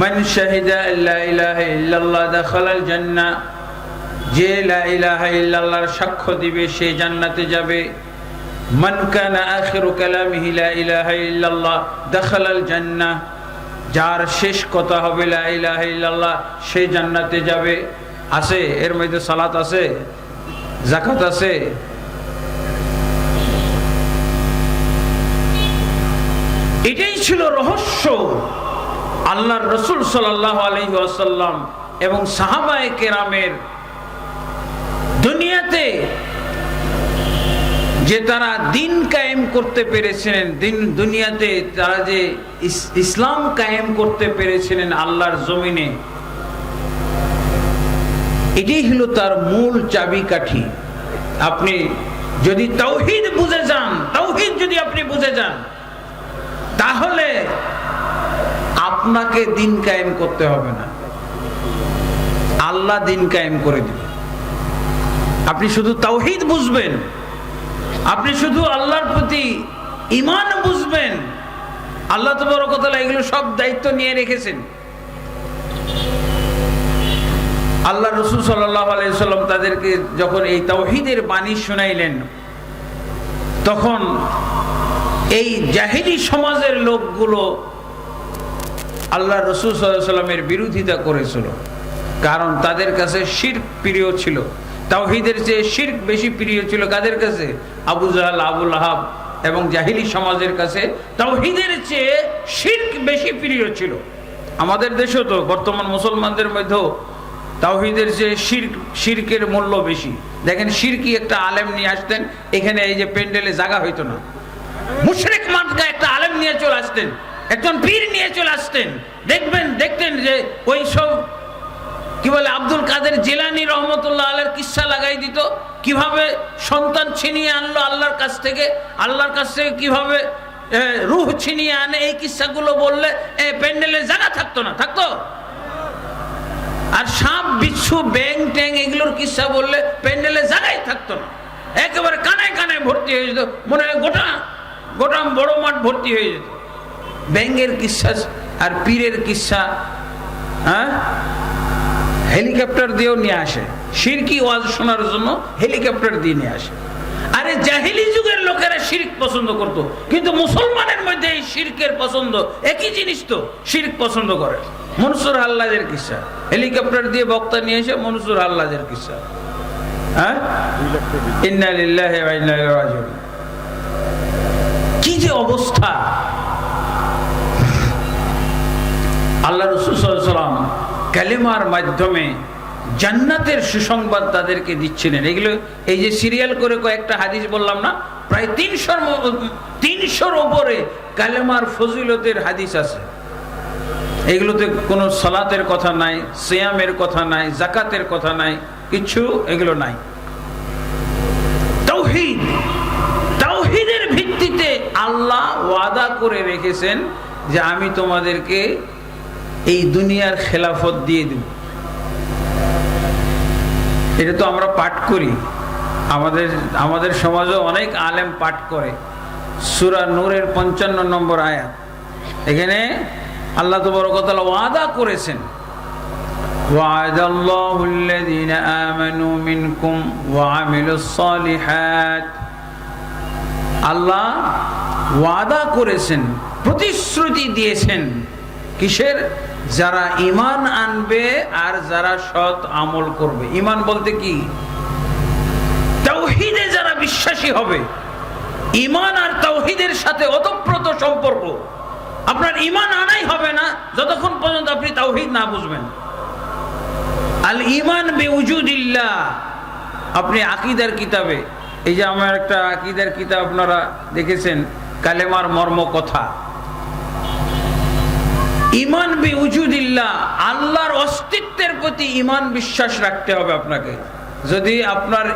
মান শাহিদা লা ইলাহা ইল্লাল্লাহ দাখালাল জান্নাহ যে লা ইলাহা ইল্লাল্লাহর সাক্ষ্য দিবে, সে জান্নাতে যাবে। লা যার শেষ কথা হবে সে জান্নাতে যাবে। আছে, এর মধ্যে সালাত আছে জাকাত আছে। এটাই ছিল রহস্য। আল্লাহর রসুল সাল্লাহ আলহি আসাল্লাম এবং সাহাবায়ে কেরামের দুনিয়াতে যে তারা দিন কায়েম করতে পেরেছিলেন, দিন দুনিয়াতে তারা যে ইসলাম কায়েম করতে পেরেছিলেন আল্লাহর জমিনে, এটাই হলো তার মূল চাবিকাঠি। আপনি যদি তৌহিদ বুঝে যান তৌহিদ যদি আপনি বুঝে যান, তাহলে আপনাকে দিন কায়েম করতে হবে না। আল্লাহ দিন কায়েম করে দিবে। আপনি শুধু তাওহিদ বুঝবেন। আপনি শুধু আল্লাহর প্রতি ইমান বুঝবেন। আল্লাহ তো বড় কথা এগুলো সব দায়িত্ব নিয়ে রেখেছেন। আল্লাহ রসুল আলাইসাল্লাম তাদেরকে যখন এই তাওহিদের বাণী শোনাইলেন, তখন এই জাহিরি সমাজের লোকগুলো আল্লাহ রসুল সাল্লামের বিরোধিতা করেছিল। কারণ তাদের কাছে শির্ক প্রিয় ছিল। তাওহিদের চেয়ে শির্ক বেশি প্রিয় ছিল কাদের কাছে? আবু জাহাল আবুল আহাব এবং জাহিলি সমাজের কাছে তাওহিদের চেয়ে শির্ক বেশি প্রিয় ছিল। আমাদের দেশেও তো, বর্তমান মুসলমানদের মধ্যেও তাওহিদের যে শির্ক, শির্কের মূল্য বেশি। দেখেন, শিরকি একটা আলেম নিয়ে আসতেন, এখানে এই যে প্যান্ডেলে জায়গা হইতো না। মুশরিক মার্কা একটা আলেম নিয়ে চলে আসতেন। একজন পীর নিয়ে চলে আসতেন। দেখবেন দেখতেন যে ওই সব কি বলে আব্দুল কাদের জেলানি রহমতুল্লাহ আলের কিসা লাগাই দিত। কীভাবে সন্তান ছিনিয়ে আনলো আল্লাহর কাছ থেকে আল্লাহর কাছ থেকে কীভাবে রুহ ছিনিয়ে আনে এই কিস্সাগুলো বললে এ, প্যান্ডেলে জায়গা থাকতো না থাকতো? আর সাপ বিচ্ছু ব্যাং ট্যাং এগুলোর কিস্সা বললে প্যান্ডেলে জায়গায় থাকতো না। একেবারে কানায় কানায় ভর্তি হয়ে যেত। মনে হয় গোটা গোটা বড় মাঠ ভর্তি হয়ে যেত। ব্যাঙ্গের কিস্সা আর পীরের কিস্সা হ্যাঁ? হেলিকপ্টার দিয়েও নিয়ে আসে। শিরকি ওয়াজ শোনার জন্য হেলিকপ্টার দিয়ে নিয়ে আসে। আরে জাহিলি যুগের লোকেরা শিরক পছন্দ করত, কিন্তু মুসলমানের মধ্যে এই শিরকের পছন্দ একই জিনিস তো, শিরক পছন্দ করে। মনসুর আল্লাদের কিসা? হেলিকপ্টার দিয়ে বক্তা নিয়ে এসে মনসুর আল্লাদের কিসা? হ্যাঁ? কি যে অবস্থা! আল্লাহ রসুল মাধ্যমে জান্নাতের সুসংবাদ তাদেরকে দিচ্ছিলেন। এগুলো এই যে সিরিয়াল করে কয়েকটা হাদিস বললাম না, প্রায় তিনশোর তিনশোর ওপরে কালেমার ফজিলতের হাদিস আছে। এগুলোতে কোনো সালাতের কথা নাই, সিয়ামের কথা নাই জাকাতের কথা নাই, কিছু এগুলো নাই। তাওহীদ তাওহীদের ভিত্তিতে আল্লাহ ওয়াদা করে রেখেছেন যে আমি তোমাদেরকে এই দুনিয়ার খেলাফত দিয়ে দেব এটা তো আমরা পাঠ করি আমাদের আমাদের সমাজে অনেক আলেম পাঠ করে সুরা নূরের পঞ্চান্ন নম্বর আয়াত এখানে আল্লাহ তো বড় কথা ওয়াদা করেছেন وعد الله الذين آمنوا منكم وعملوا الصالحات আল্লাহ ওয়াদা করেছেন প্রতিশ্রুতি দিয়েছেন কিসের যারা ইমান আনবে আর যারা সৎ আমল করবে। ইমান বলতে কি? তাওহিদে যারা বিশ্বাসী হবে ইমান আর তাওহিদের সাথে অতপ্রত সম্পর্ক। আপনার ইমান আনাই হবে না, যতক্ষণ পর্যন্ত আপনি তাওহিদ না বুঝবেন। আল ইমান বেউজুদিল্লাহ। আপনি আকিদার কিতাবে, এই যে আমার একটা আকিদার কিতাব আপনারা দেখেছেন, কালেমার মর্ম কথা ইমান বি উজুদিল্লাহ আল্লাহর অস্তিত্বের প্রতি ইমান বিশ্বাস রাখতে হবে আপনাকে। যদি আপনার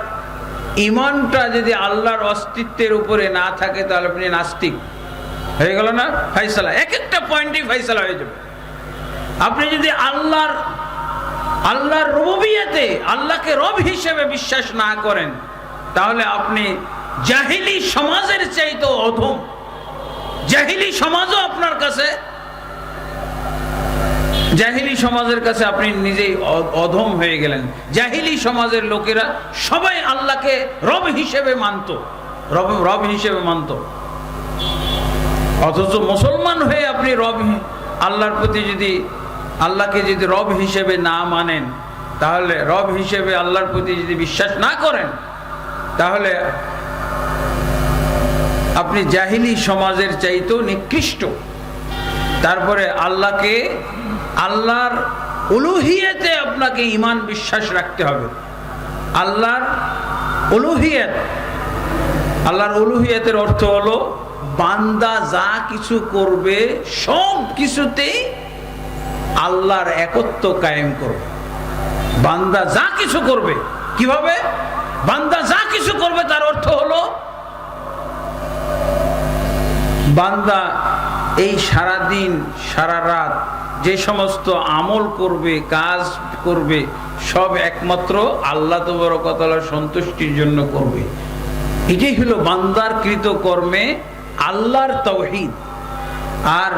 ইমানটা যদি আল্লাহর অস্তিত্বের উপরে না থাকে, তাহলে আপনি নাস্তিক। হয়ে গেল না? ফাইসালা এক একটা পয়েন্টই ফাইসালা হয়ে যাবে। আপনি যদি আল্লাহর আল্লাহর রবিয়াতে আল্লাহকে রব হিসেবে বিশ্বাস না করেন, তাহলে আপনি জাহিলি সমাজের চাইতে অধম। জাহিলি সমাজও আপনার কাছে জাহিলি সমাজের কাছে আপনি নিজেই অধম হয়ে গেলেন। জাহিলি সমাজের লোকেরা সবাই আল্লাহকে রব হিসেবে মানত। রব রব হিসেবে মানত। অথচ মুসলমান হয়ে আপনি রব আল্লাহর প্রতি যদি, আল্লাহকে যদি রব হিসেবে না মানেন, তাহলে রব হিসেবে আল্লাহর প্রতি যদি বিশ্বাস না করেন, তাহলে আপনি জাহিলি সমাজের চাইতেও নিকৃষ্ট। তারপরে আল্লাহকে আল্লাহর উলুহিয়াতে আপনাকে ইমান বিশ্বাস রাখতে হবে। আল্লাহর উলুহিয়াত। আল্লাহর উলুহিয়াতের অর্থ হলো, বান্দা যা কিছু করবে, সব কিছুতেই আল্লাহর একত্ব কায়েম করবে। বান্দা যা কিছু করবে, কীভাবে? বান্দা যা কিছু করবে, তার অর্থ হলো, বান্দা এই সারা দিন সারা রাত যে সমস্ত আমল করবে, কাজ করবে, সব একমাত্র আল্লাহ তবরকতলার সন্তুষ্টির জন্য করবে। এটাই হলো বান্দার কৃত কর্মে আল্লাহর তৌহিদ আর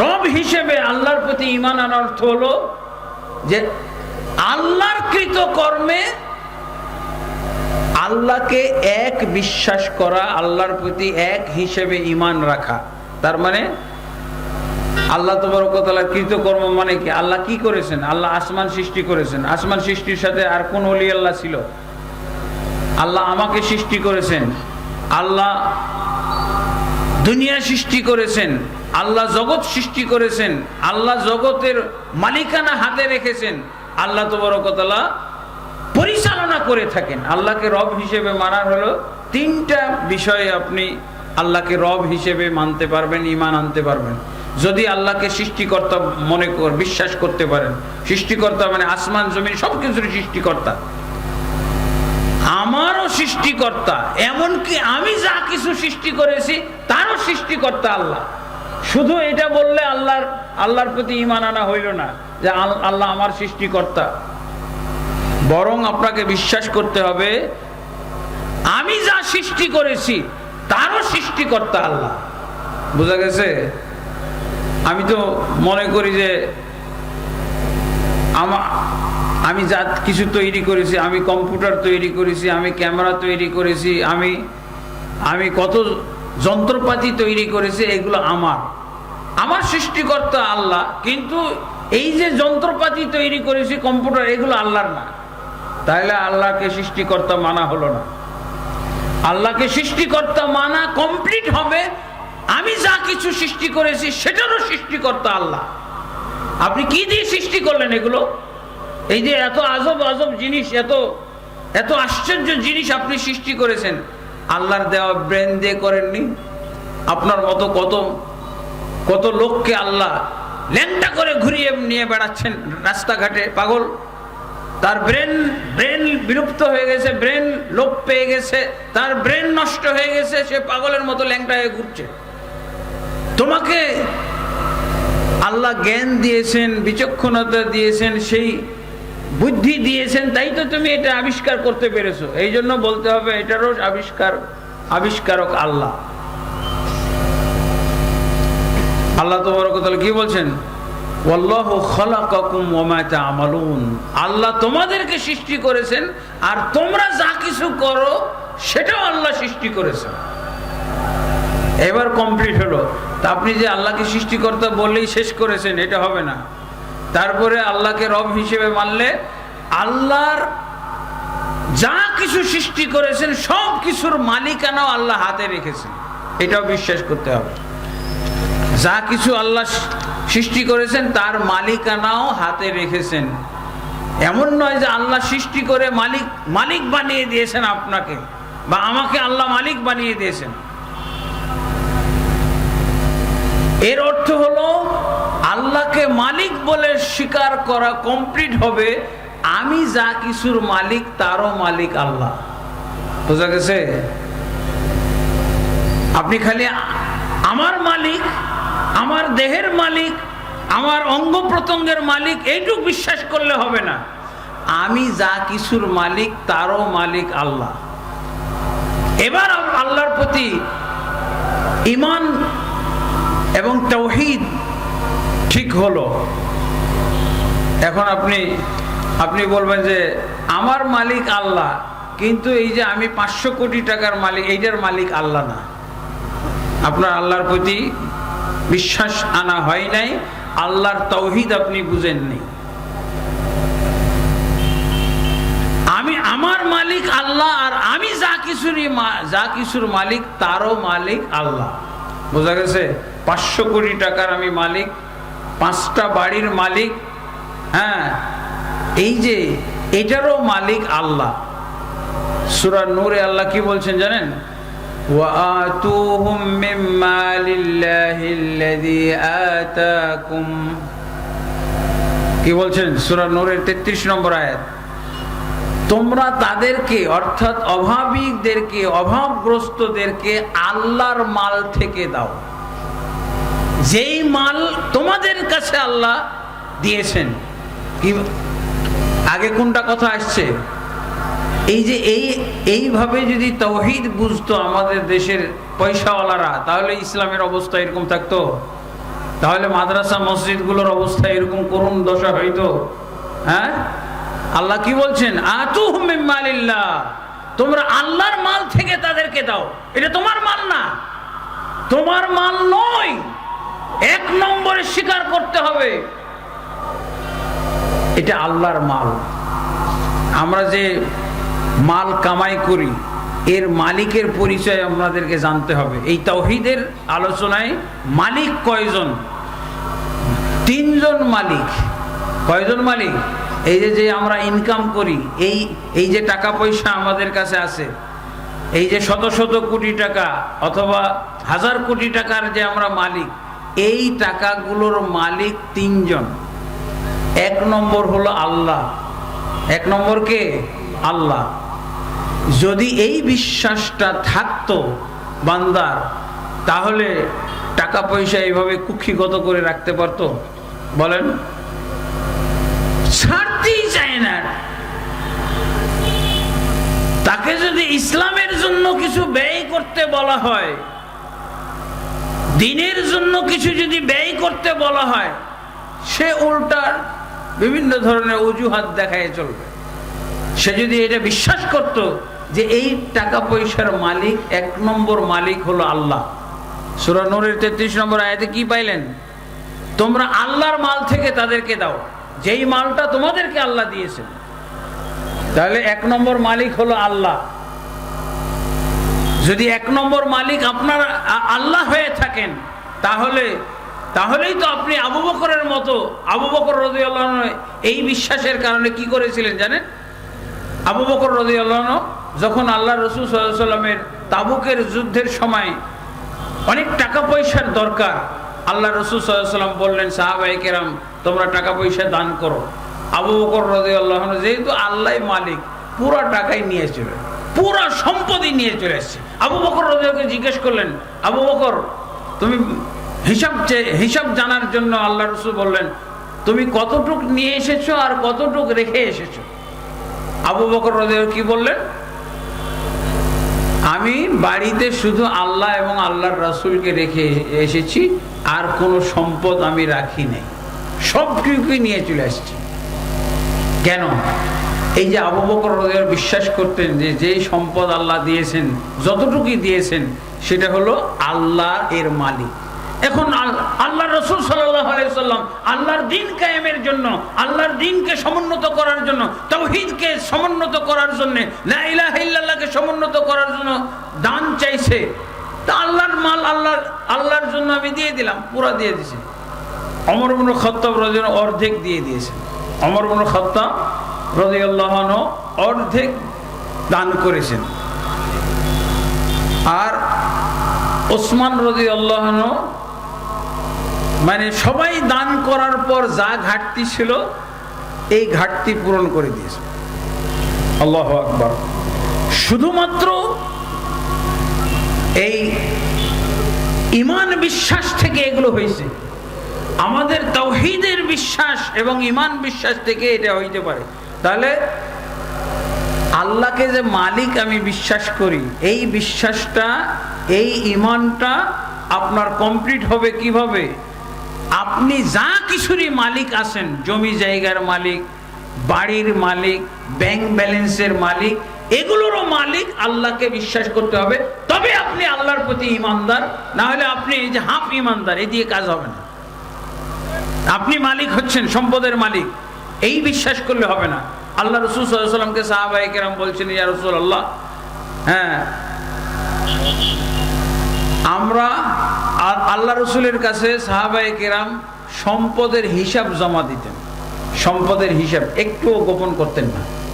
রব হিসেবে আল্লাহর প্রতি ইমান আনার অর্থ হলো যে আল্লাহর কৃত কর্মে আল্লাহকে এক বিশ্বাস করা, আল্লাহর প্রতি এক হিসেবে ইমান রাখা। তার মানে আল্লাহ তবরকতালার কৃতকর্ম মানে কি? আল্লাহ কি করেছেন? আল্লাহ আসমান সৃষ্টি করেছেন। আসমান সৃষ্টির সাথে আর কোন অলি আল্লাহ ছিল? আল্লাহ আমাকে সৃষ্টি করেছেন। আল্লাহ দুনিয়া সৃষ্টি করেছেন। আল্লাহ জগৎ সৃষ্টি করেছেন। আল্লাহ জগতের মালিকানা হাতে রেখেছেন। আল্লাহ তবরকতলা পরিচালনা করে থাকেন। আল্লাহকে রব হিসেবে মানার হলো তিনটা বিষয়ে আপনি আল্লাহকে রব হিসেবে মানতে পারবেন ইমান আনতে পারবেন। যদি আল্লাহকে সৃষ্টিকর্তা মনে কর, বিশ্বাস করতে পারেন। সৃষ্টিকর্তা মানে আসমান, জমিন সব কিছুর সৃষ্টিকর্তা। আমারও সৃষ্টিকর্তা, এমনকি আমি যা কিছু সৃষ্টি করেছি, তারও সৃষ্টিকর্তা আল্লাহ। শুধু এটা বললে আল্লাহর আল্লাহর প্রতি ইমান আনা হইল না, যে আল্লাহ আমার সৃষ্টিকর্তা। বরং আপনাকে বিশ্বাস করতে হবে, আমি যা সৃষ্টি করেছি, তারও সৃষ্টিকর্তা আল্লাহ। বোঝা গেছে? আমি তো মনে করি যে আমা আমি যা কিছু তৈরি করেছি, আমি কম্পিউটার তৈরি করেছি, আমি ক্যামেরা তৈরি করেছি, আমি আমি কত যন্ত্রপাতি তৈরি করেছি, এগুলো আমার। আমার সৃষ্টিকর্তা আল্লাহ, কিন্তু এই যে যন্ত্রপাতি তৈরি করেছি কম্পিউটার, এগুলো আল্লাহর না। তাহলে আল্লাহকে সৃষ্টিকর্তা মানা হলো না। আল্লাহকে সৃষ্টিকর্তা মানা কমপ্লিট হবে আমি যা কিছু সৃষ্টি করেছি, সেটারও সৃষ্টিকর্তা আল্লাহ। আপনি কি দিয়ে সৃষ্টি করলেন এগুলো? এই যে এত আজব আজব জিনিস, এত এত আশ্চর্য জিনিস আপনি সৃষ্টি করেছেন। আল্লাহর দেওয়া ব্রেন দিয়ে করেননি? আপনার মতো কত কত লোককে আল্লাহ ল্যাংটা করে ঘুরিয়ে নিয়ে বেড়াচ্ছেন রাস্তাঘাটে, পাগল। তার ব্রেন ব্রেন বিলুপ্ত হয়ে গেছে, ব্রেন লোপ পেয়ে গেছে, তার ব্রেন নষ্ট হয়ে গেছে, সে পাগলের মতো ল্যাংটা হয়ে ঘুরছে। তোমাকে আল্লাহ জ্ঞান দিয়েছেন, বিচক্ষণতা দিয়েছেন, সেই বুদ্ধি দিয়েছেন, তাই তো তুমি এটা আবিষ্কার করতে পেরেছ। এই জন্য বলতে হবে, এটারও আবিষ্কার, আবিষ্কারক আল্লাহ। আল্লাহ তোমার কথা কি বলছেন? আল্লাহ তোমাদেরকে সৃষ্টি করেছেন, আর তোমরা যা কিছু করো, সেটাও আল্লাহ সৃষ্টি করেছেন। এবার কমপ্লিট হলো। তা আপনি যে আল্লাহকে সৃষ্টিকর্তা বললেই শেষ করেছেন, এটা হবে না। তারপরে আল্লাহকে রব হিসেবে মানলে আল্লাহর যা কিছু সৃষ্টি করেছেন, সব কিছুর মালিকানাও আল্লাহ হাতে রেখেছেন। এটাও বিশ্বাস করতে হবে। যা কিছু আল্লাহ সৃষ্টি করেছেন, তার মালিকানাও হাতে রেখেছেন। এমন নয় যে আল্লাহ সৃষ্টি করে মালিক মালিক বানিয়ে দিয়েছেন আপনাকে, বা আমাকে আল্লাহ মালিক বানিয়ে দিয়েছেন। এর অর্থ হলো, আল্লাহকে মালিক বলে স্বীকার করা কমপ্লিট হবে, আমি যা কিছুর মালিক, তারও মালিক আল্লাহ। বোঝা গেছে? আপনি খালি আমার মালিক, আমার দেহের মালিক, আমার অঙ্গ প্রত্যঙ্গের মালিক, এইটুক বিশ্বাস করলে হবে না। আমি যা কিছুর মালিক, তারও মালিক আল্লাহ। এবার আল্লাহর প্রতি ইমান এবং তৌহিদ ঠিক হলো। এখন আপনি আপনি বলবেন যে, আমার মালিক আল্লাহ, কিন্তু এই যে আমি পাঁচশো কোটি টাকার মালিক, এইটার মালিক আল্লাহ না। আপনার আল্লাহর প্রতি বিশ্বাস আনা হয় নাই, আল্লাহর তৌহিদ আপনি বুঝেননি আমি আমার মালিক আল্লাহ, আর আমি যা কিছুরই যা কিছুর মালিক, তারও মালিক আল্লাহ। বোঝা গেছে? পাঁচশো কোটি টাকার আমি মালিক পাঁচটা বাড়ির মালিক হ্যাঁ এই যে এটারও মালিক আল্লাহ সুরা নূরে আল্লাহ কি বলছেন জানেন وآتوهم من مال الله الذي آتاكم কি বলছেন সুরা নূরের তেত্রিশ নম্বর আয়াত তোমরা তাদেরকে অর্থাৎ অভাবীদেরকে অভাবগ্রস্তদেরকে আল্লাহর মাল থেকে দাও যেই মাল তোমাদের কাছে আল্লাহ দিয়েছেন। আগে কোনটা কথা আসছে? এই যে এই, এইভাবে যদি তৌহিদ বুঝতো আমাদের দেশের পয়সাওয়ালারা, তাহলে ইসলামের অবস্থা এরকম থাকতো। তাহলে মাদ্রাসা, মসজিদগুলোর অবস্থা এরকম করুণ দশা হইতো। হ্যাঁ? আল্লাহ কি বলছেন? আতু তোমরা আল্লাহর মাল থেকে তাদেরকে দাও। এটা তোমার মাল না। তোমার মাল নয়। এক নম্বরে স্বীকার করতে হবে। এটা আল্লাহর মাল। আমরা যে মাল কামাই করি, এর মালিকের পরিচয় আমাদেরকে জানতে হবে। এই তৌহিদের আলোচনায় মালিক কয়জন? তিনজন মালিক। কয়জন মালিক? এই যে যে আমরা ইনকাম করি, এই এই যে টাকা পয়সা আমাদের কাছে আছে, এই যে শত শত কোটি টাকা অথবা হাজার কোটি টাকার যে আমরা মালিক এই টাকাগুলোর মালিক তিনজন। এক নম্বর হলো আল্লাহ। এক নম্বর কে? আল্লাহ। যদি এই বিশ্বাসটা থাকতো বান্দার, তাহলে টাকা পয়সা এইভাবে কুক্ষিগত করে রাখতে পারতো। বলেন। ছাড়তেই চায় না। তাকে যদি ইসলামের জন্য কিছু ব্যয় করতে বলা হয় দিনের জন্য কিছু যদি ব্যয় করতে বলা হয়, সে উল্টার বিভিন্ন ধরনের অজুহাত দেখায় চলবে। সে যদি এটা বিশ্বাস করত যে এই টাকা পয়সার মালিক, এক নম্বর মালিক হলো আল্লাহ। সুরা নূরের তেত্রিশ নম্বর আয়াতে কি পাইলেন? তোমরা আল্লাহর মাল থেকে তাদেরকে দাও, যেই মালটা তোমাদেরকে আল্লাহ দিয়েছেন। তাহলে এক নম্বর মালিক হলো আল্লাহ। যদি এক নম্বর মালিক আপনার আল্লাহ হয়ে থাকেন, তাহলে, তাহলেই তো আপনি আবু বকরের মতো, আবু বকর রদি এই বিশ্বাসের কারণে কি করেছিলেন জানেন? আবু বকর রদি যখন আল্লাহ রসুল সাল্লামের তাবুকের যুদ্ধের সময় অনেক টাকা পয়সার দরকার আল্লাহ রসুল সাল্লাম বললেন সাহাবাই কেরাম, তোমরা টাকা পয়সা দান করো। আবু বকর রদি যেহেতু আল্লাহ মালিক, পুরো টাকাই নিয়ে চলে পুরো সম্পত্তি নিয়ে চলে এসছে। আবু বকর রদিকে জিজ্ঞেস করলেন, আবু বকর, তুমি হিসাব হিসাব জানার জন্য আল্লাহ রসুল বললেন, তুমি কতটুক নিয়ে এসেছ আর কতটুক রেখে এসেছ? আবু বকর রদিও কি বললেন, আমি বাড়িতে শুধু আল্লাহ এবং আল্লাহর রাসূলকে রেখে এসেছি, আর কোনো সম্পদ আমি রাখি নাই। সবটুকুই নিয়ে চলে আসছি কেন? এই যে আবু বকর বিশ্বাস করতেন যে যেই সম্পদ আল্লাহ দিয়েছেন, যতটুকুই দিয়েছেন, সেটা হলো আল্লাহ এর মালিক। এখন আল্লাহ রসুল সাল্লাম আল্লাহর দিন কায়েমের জন্য, আল্লাহর দিনকে সমুন্নত করার জন্য, তৌহিদকে সমুন্নত করার জন্য ইল্লাল্লাহকে সমুন্নত করার জন্য দান চাইছে, তা আল্লাহর মাল আল্লাহর আল্লাহর জন্য আমি দিয়ে দিলাম, পুরা দিয়ে দিছি। অমর বন খত্তাব রাজন অর্ধেক দিয়ে দিয়েছে। অমর বন খত্তাব অর্ধেক দান করেছেন। আর ওসমান রাজি আল্লাহন মানে সবাই দান করার পর যা ঘাটতি ছিল, এই ঘাটতি পূরণ করে দিয়েছে। আল্লাহ আকবর। শুধুমাত্র এই ইমান বিশ্বাস থেকে এগুলো হয়েছে। আমাদের তৌহিদের বিশ্বাস এবং ইমান বিশ্বাস থেকে এটা হইতে পারে। তাহলে আল্লাহকে যে মালিক আমি বিশ্বাস করি, এই বিশ্বাসটা, এই ইমানটা আপনার কমপ্লিট হবে কীভাবে? আপনি যা কিছুরই মালিক আছেন, জমি জায়গার মালিক, বাড়ির মালিক ব্যাংক ব্যালেন্সের মালিক, এগুলোরও মালিক আল্লাহকে বিশ্বাস করতে হবে। তবে আপনি আল্লাহর প্রতি ইমানদার না হলে আপনি এই যে হাফ ইমানদার এ দিয়ে কাজ হবে না। আপনি মালিক হচ্ছেন, সম্পদের মালিক। এই বিশ্বাস করলে হবে না। আল্লাহ রসুল সাল্লামকে সাহাবাই কেরাম বলছেন, ইয়া রসুল আল্লাহ হ্যাঁ আমরা আ- আল্লাহ রসুলের কাছে সাহাবাই কেরাম সম্পদের হিসাব জমা দিতেন। সম্পদের হিসাব, একটুও গোপন করতেন না।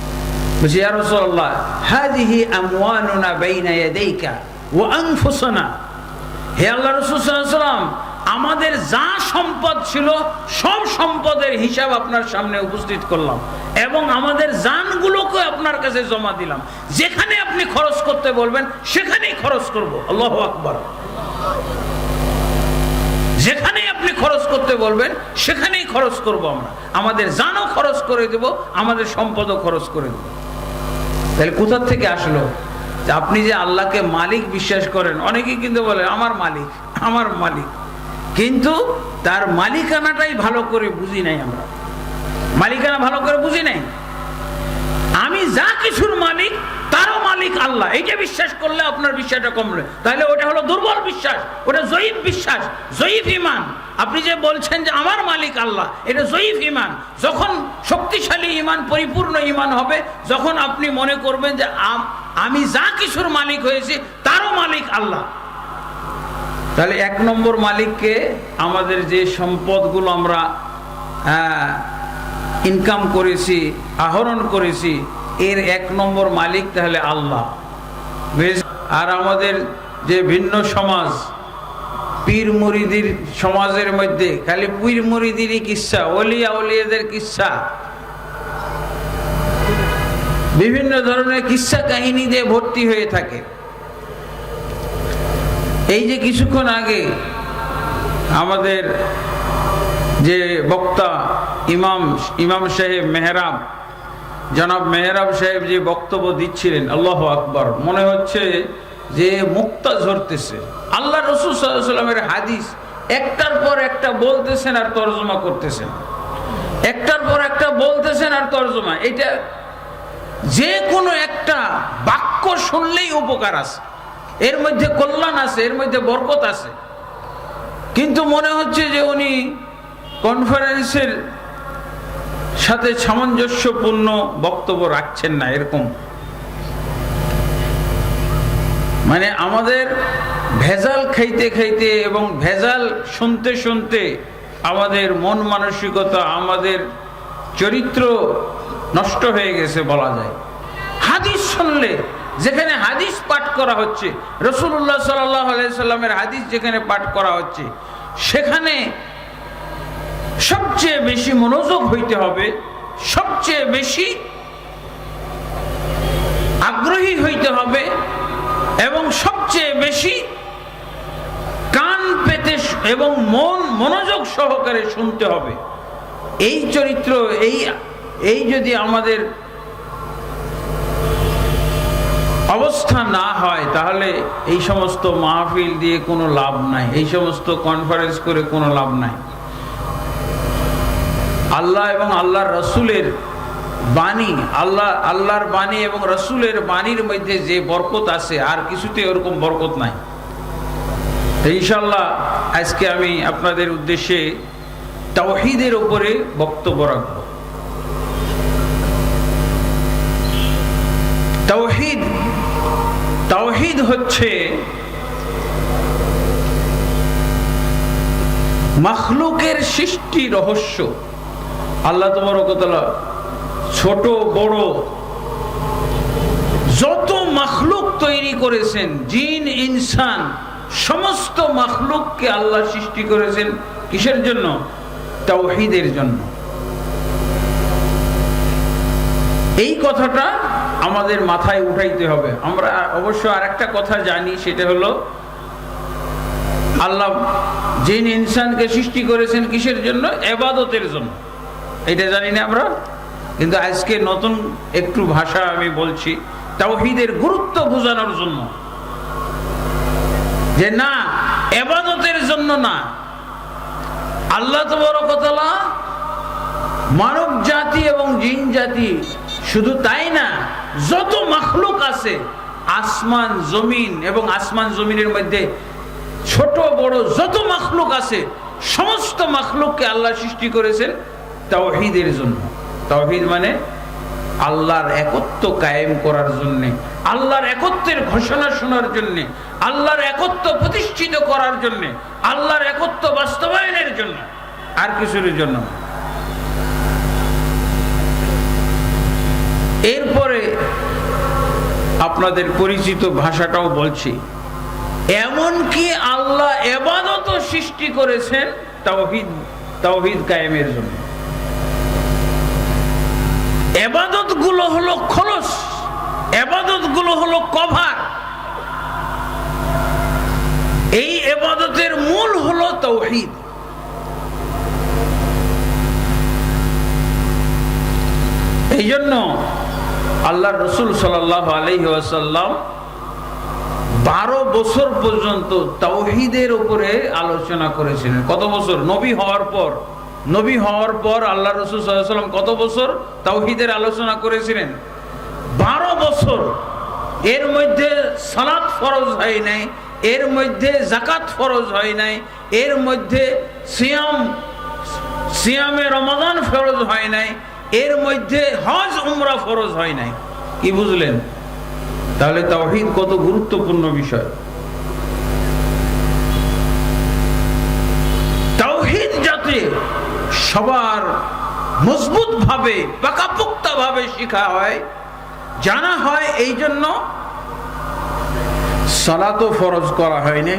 হে আল্লাহ রাসূল সাল্লাল্লাহু আমাদের যা সম্পদ ছিল, সব সম্পদের হিসাব আপনার সামনে উপস্থিত করলাম এবং আমাদের জানগুলোকে আপনার কাছে জমা দিলাম। যেখানে আপনি খরচ করতে বলবেন, সেখানেই খরচ করব। আল্লাহু আকবর। যেখানেই আপনি খরচ করতে বলবেন, সেখানেই খরচ করব আমরা। আমাদের জানও খরচ করে দেব, আমাদের সম্পদও খরচ করে দেব। তাহলে কোথার থেকে আসলো? আপনি যে আল্লাহকে মালিক বিশ্বাস করেন, অনেকেই কিন্তু বলে, আমার মালিক আমার মালিক। কিন্তু তার মালিকানাটাই ভালো করে বুঝি নাই আমরা। মালিকানা ভালো করে বুঝি নাই? আমি যা কিছুর মালিক, তারও মালিক আল্লাহ। এইটা বিশ্বাস করলে আপনার বিশ্বাসটা কমবে তাহলে ওটা হলো দুর্বল বিশ্বাস, ওটা জয়ীফ বিশ্বাস, জয়ীফ ইমান আপনি যে বলছেন যে আমার মালিক আল্লাহ, এটা জয়ীফ ইমান যখন শক্তিশালী ইমান পরিপূর্ণ ইমান হবে, যখন আপনি মনে করবেন যে আম- আমি যা কিছুর মালিক হয়েছি, তারও মালিক আল্লাহ। তাহলে এক নম্বর মালিককে আমাদের যে সম্পদগুলো আমরা ইনকাম করেছি, আহরণ করেছি, এর এক নম্বর মালিক তাহলে আল্লাহ। আর আমাদের যে ভিন্ন সমাজ, পীর মুরিদির সমাজের মধ্যে, খালি পীর মুরিদিরই কিচ্ছা অলিয়া অলিয়াদের কিচ্ছা বিভিন্ন ধরনের কিচ্ছা কাহিনী দিয়ে ভর্তি হয়ে থাকে। এই যে কিছুক্ষণ আগে আমাদের যে বক্তা ইমাম ইমাম সাহেব মেহরাব, জনাব মেহরাব সাহেব যে বক্তব্য দিচ্ছিলেন, আল্লাহ আকবর, মনে হচ্ছে যে মুক্তা ঝরতেছে। আল্লাহ রসুল হাদিস, একটার পর একটা বলতেছেন আর তর্জমা করতেছেন। একটার পর একটা বলতেছেন আর তর্জমা। এটা যে কোনো একটা বাক্য শুনলেই উপকার আছে। এর মধ্যে কল্যাণ আছে, এর মধ্যে বরকত আছে। কিন্তু মনে হচ্ছে যে উনি কনফারেন্সের সাথে সামঞ্জস্যপূর্ণ বক্তব্য রাখছেন না এরকম। মানে আমাদের ভেজাল খাইতে খাইতে এবং ভেজাল শুনতে শুনতে আমাদের মন মানসিকতা, আমাদের চরিত্র নষ্ট হয়ে গেছে বলা যায়। হাদিস শুনলে যেখানে হাদিস পাঠ করা হচ্ছে, রসুল্লাহ সাল্লামের হাদিস যেখানে পাঠ করা হচ্ছে, সেখানে সবচেয়ে বেশি মনোযোগ হইতে হবে, সবচেয়ে বেশি আগ্রহী হইতে হবে, এবং সবচেয়ে বেশি কান পেতে এবং মন মনোযোগ সহকারে শুনতে হবে। এই চরিত্র, এই এই যদি আমাদের অবস্থা না হয়, তাহলে এই সমস্ত মাহফিল দিয়ে কোনো লাভ নাই। এই সমস্ত কনফারেন্স করে কোনো লাভ নাই। আল্লাহ এবং আল্লাহর রসুলের বাণী, আল্লাহ, আল্লাহর বাণী এবং রসুলের বাণীর মধ্যে যে বরকত আছে, আর কিছুতে ওরকম বরকত নাই। ইনশাল্লাহ আজকে আমি আপনাদের উদ্দেশ্যে তাওহিদের উপরে বক্তব্য রাখব। তাওহিদ তাওহিদ হচ্ছে মাখলুকের সৃষ্টি রহস্য। আল্লাহ তোমার কতলা ছোট, বড় যত মাখলুক তৈরি করেছেন, জিন, ইনসান, সমস্ত মাখলুককে আল্লাহ সৃষ্টি করেছেন কিসের জন্য? তাওহিদের জন্য। এই কথাটা আমাদের মাথায় উঠাইতে হবে। আমরা অবশ্য আর একটা কথা জানি, সেটা হলো, আল্লাহ জিন ইনসানকে সৃষ্টি করেছেন কিসের জন্য? এবাদতের জন্য। এটা জানি না আমরা, কিন্তু আজকে নতুন একটু ভাষা আমি বলছি, তাওহিদের গুরুত্ব বোঝানোর জন্য। যে না, এবাদতের জন্য না। আল্লাহ তো বড় তবরকতলা মানব জাতি এবং জিন জাতি শুধু তাই না যত মাখলুক আছে, আসমান, জমিন এবং আসমান, জমিনের মধ্যে ছোট, বড় যত মাখলুক আছে, সমস্ত মাখলুককে আল্লাহ সৃষ্টি করেছেন তাওহিদের জন্য। তাওহিদ মানে আল্লাহর একত্ব কায়েম করার জন্য, আল্লাহর একত্বের ঘোষণা শোনার জন্য, আল্লাহর একত্ব প্রতিষ্ঠিত করার জন্য, আল্লাহর একত্ব বাস্তবায়নের জন্য, আর কিছুর জন্য এরপরে আপনাদের পরিচিত ভাষাটাও বলছি। এমনকি আল্লাহ এবাদত সৃষ্টি করেছেন তাওহিদ তাওহিদ কায়েমের জন্য। এবাদতগুলো হলো খলস এবাদতগুলো হলো কভার। এই এবাদতের মূল হলো তৌহিদ এই জন্য আল্লাহ রসুল সাল আলহি আসাল্লাম বারো বছর পর্যন্ত তাওহিদের উপরে আলোচনা করেছিলেন। কত বছর? নবী হওয়ার পর। নবী হওয়ার পর আল্লাহ রসুল সাল্লাম কত বছর তাওহিদের আলোচনা করেছিলেন? বারো বছর। এর মধ্যে সালাত ফরজ হয় নাই, এর মধ্যে জাকাত ফরজ হয় নাই, এর মধ্যে সিয়াম, সিয়ামে রমাদান ফরজ হয় নাই এর মধ্যে হজ, উমরা ফরজ হয় নাই। কি বুঝলেন? তাহলে তাওহিদ কত গুরুত্বপূর্ণ বিষয়। তাওহিদ যাতে সবার মজবুত ভাবে ভাবে শিখা হয়, জানা হয়, এই জন্য সালাতো ফরজ করা হয়নি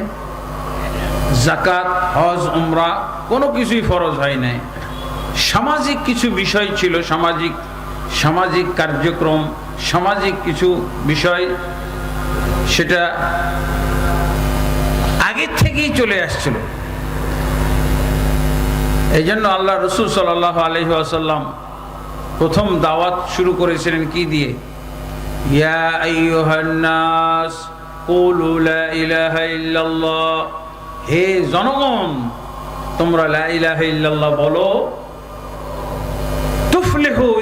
জাকাত হজ, উমরা কোনো কিছুই ফরজ হয় নাই। সামাজিক কিছু বিষয় ছিল, সামাজিক সামাজিক কার্যক্রম, সামাজিক কিছু বিষয়, সেটা আগের থেকেই চলে আসছিল। এই জন্য আল্লাহ রসুল সাল আলহি আসাল্লাম প্রথম দাওয়াত শুরু করেছিলেন কি দিয়ে? ইল্লাল্লাহ। হে জনগণ, তোমরা ইল্লাল্লাহ বলো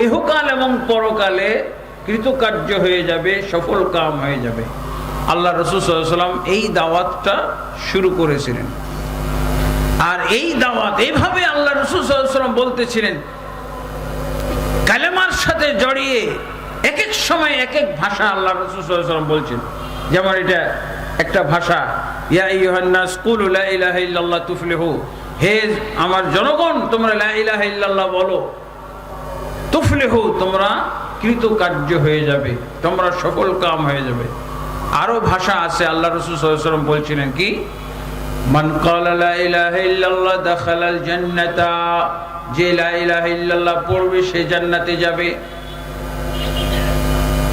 ইহকাল এবং পরকালে কৃতকার্য হয়ে যাবে, সফল কাম হয়ে যাবে। আল্লাহ রসুল সাল্লাম এই দাওয়াতটা শুরু করেছিলেন। আর এই দাওয়াত এইভাবে আল্লাহ রসুল বলতেছিলেন, কালেমার সাথে জড়িয়ে এক এক সময় এক এক ভাষা আল্লাহ রসুল সাল্লাম বলছেন। যেমন এটা একটা ভাষা হে আমার জনগণ, তোমরা বলো। তুফলেহু তোমরা কৃতকার্য হয়ে যাবে, তোমরা সকল কাম হয়ে যাবে। আরও ভাষা আছে, আল্লাহ রসুল বলছিলেন কি? যে ইল্লাল্লাহ পড়বে সে জান্নাতে যাবে।